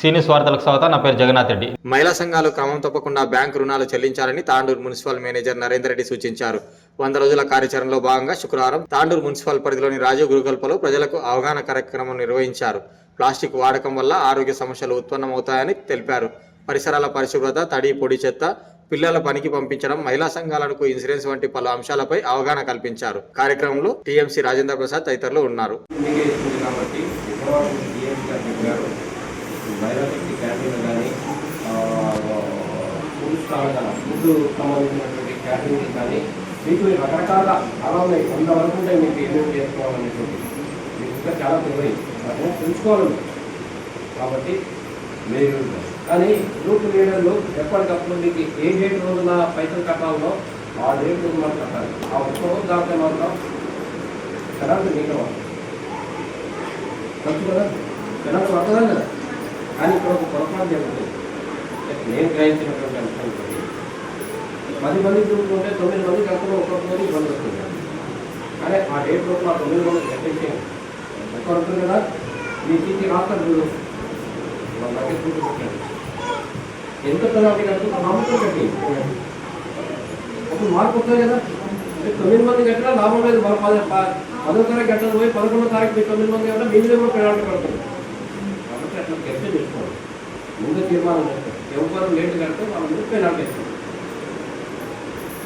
సీనియస్ వార్తలకు స్వాగతం నా పేరు జగన్నాథ్ రెడ్డి. మహిళా సంఘాలు క్రమం తప్పకుండా బ్యాంకు రుణాలు చెల్లించాలని తాండూరు మున్సిపల్ మేనేజర్ నరేందర్ రెడ్డి సూచించారు. వంద రోజుల కార్యాచరణలో భాగంగా శుక్రవారం తాండూరు మున్సిపల్ పరిధిలోని రాజీవ్ గురుకల్పలో ప్రజలకు అవగాహన కార్యక్రమం నిర్వహించారు. ప్లాస్టిక్ వాడకం వల్ల ఆరోగ్య సమస్యలు ఉత్పన్నమవుతాయని తెలిపారు. పరిసరాల పరిశుభ్రత తడి పొడి చెత్త పిల్లల పనికి పంపించడం మహిళా సంఘాలకు ఇన్సూరెన్స్ వంటి పలు అంశాలపై అవగాహన కల్పించారు. కార్యక్రమంలో టీఎంసీ రాజేంద్ర ప్రసాద్ తదితరులు ఉన్నారు మీకే ఇస్తుంది కాబట్టి విజయవాడ డిఎం గారు చెప్పారు మహిళలకి క్యాంటీన్ కానీ ఫుడ్ స్టాల్ కానీ ఫుడ్ సంబంధించినటువంటి క్యాంటీన్లు కానీ మీకు రకరకాల అలా ఉన్నాయి. వంద వరకు ఉంటాయి మీకు ఏమేమి చేసుకోవాలనేటువంటి మీకు ఇంకా చాలా తెలియదు వాటిని తెలుసుకోవాలి. కాబట్టి మీరు కానీ గ్రూప్ లీడర్లు ఎప్పటికప్పుడు మీకు ఏ డేట్ రోజున పైసలు కట్టాలో ఆ డేట్ రోజు మనం కట్టాలి. ఆ ఒక్క రోజు దాకా మాత్రం కరెంట్ మీకు ఖర్చు కదా? కరెంట్ పడదా కదా? కానీ ఇక్కడ ఒక పొరపాటు జరుగుతుంది. నేను గ్రహించినటువంటి అంశం పది మంది చూసుకుంటే తొమ్మిది మంది కాకుండా ఒక్కొక్క ఇబ్బంది వస్తుంది. కానీ ఆ డేట్ లోపల ఆ తొమ్మిది మంది కట్టించేయండి ఎక్కడ ఉంటుంది కదా? మీ తీసి రాస్తారు చూడు వాళ్ళ దగ్గర చూసి పెట్టండి. ఎంత పెనాల్టీ కడుతుందో నమ్మకం కట్టి. అప్పుడు మార్పు వస్తుంది కదా? అంటే తొమ్మిది మంది కట్టినా లాభం లేదు. మన పది పదో తారీఖు కట్టదు పోయి పదకొండో తారీఖు మీ తొమ్మిది మంది కట్టినా మీ మీద కూడా పెనాల్టీ పడుతుంది. కాబట్టి అట్లా చర్చ ముందు తీర్మానం ఎవరు లేట్ కడితే వాళ్ళ మీద పెనాల్టీ వేసుకోండి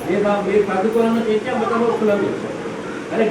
లేదా మీరు ప్రతికూలంగా చేస్తే అమ్మకాలు వస్తున్నాను కానీ